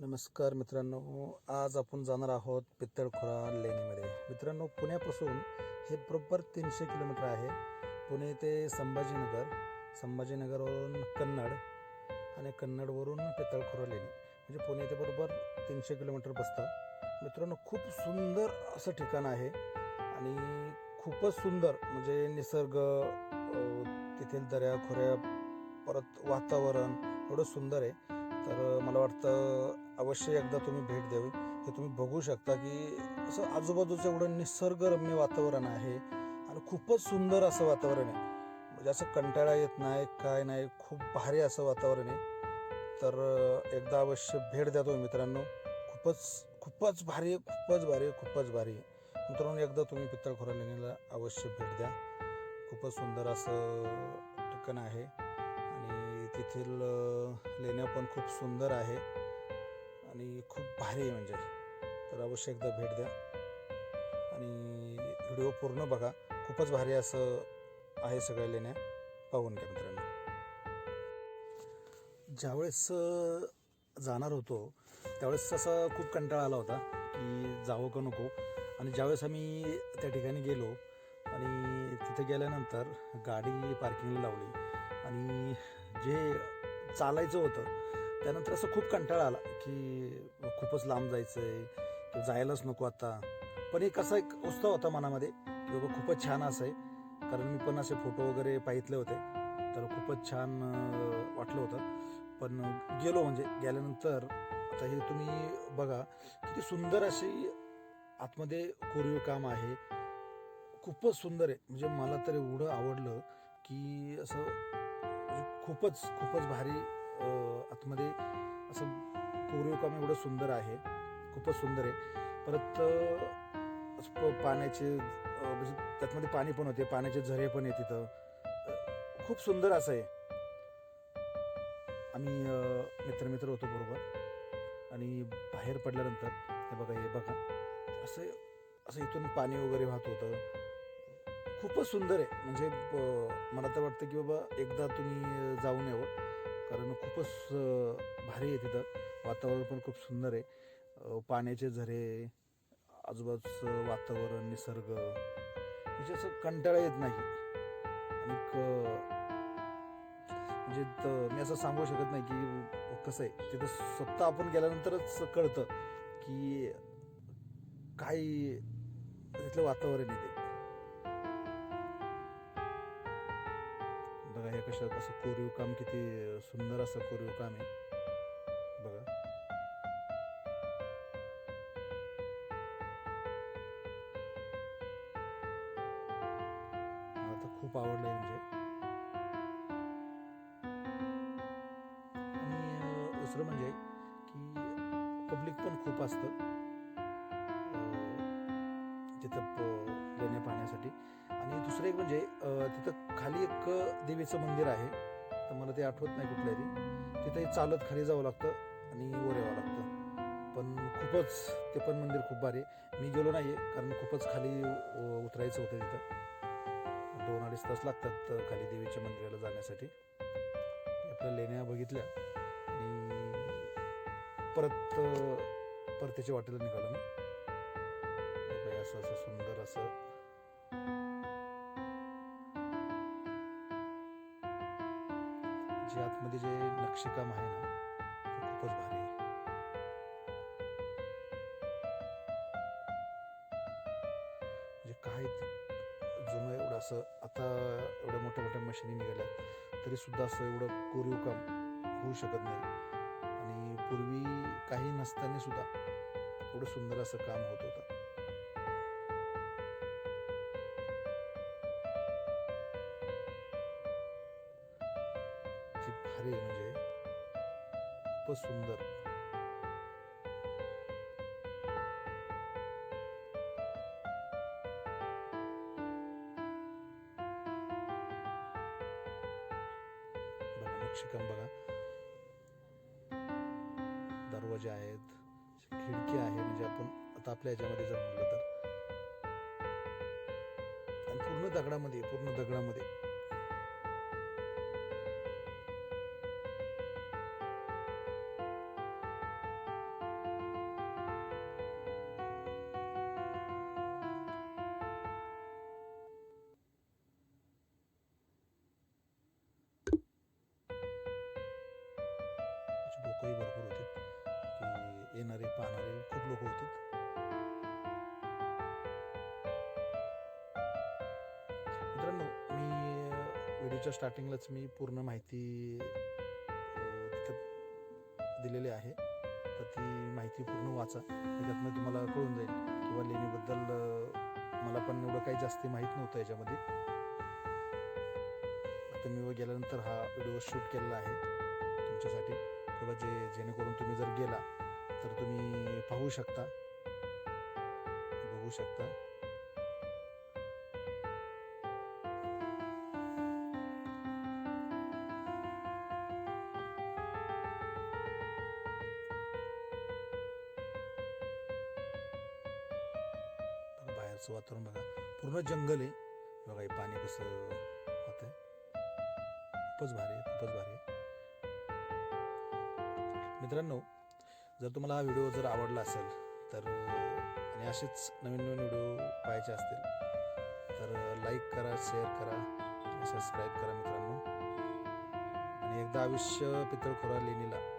नमस्कार मित्रांनो आज आपण जाणार आहोत पित्तळखोरा लेणीमध्ये. मित्रांनो पुण्यापासून हे बरोबर तीनशे किलोमीटर आहे. पुणे ते संभाजीनगर संभाजीनगरवरून कन्नड आणि कन्नडवरून पित्तळखोरा लेणी. म्हणजे पुणे ते बरोबर तीनशे किलोमीटर बसतं. मित्रांनो खूप सुंदर असं ठिकाण आहे आणि खूपच सुंदर म्हणजे निसर्ग तेथील दऱ्या खोऱ्या परत वातावरण एवढं सुंदर आहे. तर मला वाटतं अवश्य एकदा तुम्ही भेट द्यावी. हे तुम्ही बघू शकता की असं आजूबाजूचं एवढं निसर्गरम्य वातावरण आहे आणि खूपच सुंदर असं वातावरण आहे. म्हणजे असं कंटाळा येत नाही काय नाही खूप भारी असं वातावरण आहे. तर एकदा अवश्य भेट द्या तुम्ही मित्रांनो. खूपच खूपच भारी आहे खूपच भारी आहे खूपच भारी आहे. मित्रांनो एकदा तुम्ही पितळखोरा लेणीला अवश्य भेट द्या. खूपच सुंदर असं ठिकाण आहे. तेथील लेण्या पण खूप सुंदर आहे आणि खूप भारी आहे म्हणजे. तर अवश्य एकदा भेट द्या. आणि व्हिडिओ पूर्ण बघा. खूपच भारी असं आहे सगळ्या लेण्या. पाहून घ्या मित्रांनो. ज्यावेळेस जाणार होतो त्यावेळेस असा खूप कंटाळा आला होता की जावं का नको. आणि ज्यावेळेस आम्ही त्या ठिकाणी गेलो आणि तिथे गेल्यानंतर गाडी पार्किंगला लावली आणि जे चालायचं होतं त्यानंतर असं खूप कंटाळा आला की खूपच लांब जायचं आहे जायलाच नको आता. पण एक असा एक उत्साह होता मनामध्ये की बाबा खूपच छान असं आहे. कारण मी पण असे फोटो वगैरे पाहितले होते. तर खूपच छान वाटलं होतं. पण गेलो म्हणजे गेल्यानंतर आता हे तुम्ही बघा किती सुंदर अशी आतमध्ये कोरीव काम आहे. खूपच सुंदर आहे. म्हणजे मला तर एवढं आवडलं की असं खूपच खूपच भारी आतमध्ये असं कोरीव काम एवढं सुंदर आहे. खूपच सुंदर आहे. परत पाण्याचे म्हणजे त्यातमध्ये पाणी पण होते पाण्याचे झरे पण आहे तिथं. खूप सुंदर असं आहे. आम्ही मित्रमित्र होतो बरोबर. आणि बाहेर पडल्यानंतर हे बघा हे बघा. असं असं इथून पाणी वगैरे वाहत होतं. खूपच सुंदर आहे. म्हणजे मला तर वाटतं की बाबा एकदा तुम्ही जाऊन यावं. कारण खूपच भारी आहे तिथं. वातावरण पण खूप सुंदर आहे. पाण्याचे झरे आजूबाजूचं वातावरण निसर्ग. म्हणजे असं कंटाळा येत नाही. आणि म्हणजे मी असं सांगू शकत नाही की कसं आहे तिथं स्वतः आपण गेल्यानंतरच कळतं की काय तिथलं वातावरण आहे बघा हे कशात असं कोरीव काम किती सुंदर असं कोरीव काम आहे. बघा. मला तर खूप आवडलंय म्हणजे. आणि दुसरं म्हणजे की पब्लिक पण खूप असतं. तिथं देण्या पाहण्यासाठी आणि दुसरं एक म्हणजे तिथं खाली एक देवीचं मंदिर आहे. तर मला ते आठवत नाही कुठल्याही. तिथंही ते चालत खाली जावं लागतं आणि वर यावं लागतं. पण खूपच ते पण मंदिर खूप भारी आहे. मी गेलो नाही आहे कारण खूपच खाली उतरायचं होतं तिथं. दोन अडीच तास लागतात खाली देवीच्या मंदिराला जाण्यासाठी. आपल्या लेण्या बघितल्या आणि परत परतीच्या वाटेला निघालो मी. असं असं सुंदर असं जे आतमध्ये जे नक्षीकाम आहे ना ते खूपच भारी आहे. म्हणजे काय जुनं एवढं असं आता एवढ्या मोठ्या मोठ्या मशिनी निघाल्या तरी सुद्धा असं एवढं कोरीव काम होऊ शकत नाही. आणि पूर्वी काही नसताना सुद्धा एवढं सुंदर असं काम होत होतं. शरीर म्हणजे खूपच सुंदर. बघा नक्षीकाम बघा. दरवाजे आहेत. खिडकी आहे म्हणजे आपण आता आपल्या याच्यामध्ये जर म्हटलं तर. आणि पूर्ण दगडामध्ये पूर्ण दगडामध्ये. येणारे पाहणारे खूप लोक होते. मित्रांनो मी व्हिडिओच्या स्टार्टिंगलाच मी पूर्ण माहिती तिथं दिलेली आहे. तर ती माहिती पूर्ण वाचा. त्याच्यातनं तुम्हाला कळून जाईल किंवा लेणीबद्दल मला पण एवढं काही जास्त माहीत नव्हतं याच्यामध्ये. आता मी गेल्यानंतर हा व्हिडिओ शूट केलेला आहे तुमच्यासाठी. किंवा जे जेणेकरून तुम्ही जर गेला तर तुम्ही पाहू शकता. बघू शकता. बाहेरचं वातावरण बघा. पूर्ण जंगल आहे. बघा हे पाणी कसं होत खूपच भारी आहे खूपच भारी आहे. मित्रांनो जर तुम्हाला हा व्हिडिओ जर आवडला असेल तर आणि असेच नवीन नवीन व्हिडिओ पाहायचे असतील तर लाईक करा शेअर करा सबस्क्राईब करा मित्रांनो. आणि एकदा आयुष्य पितळखोरा लेणीला.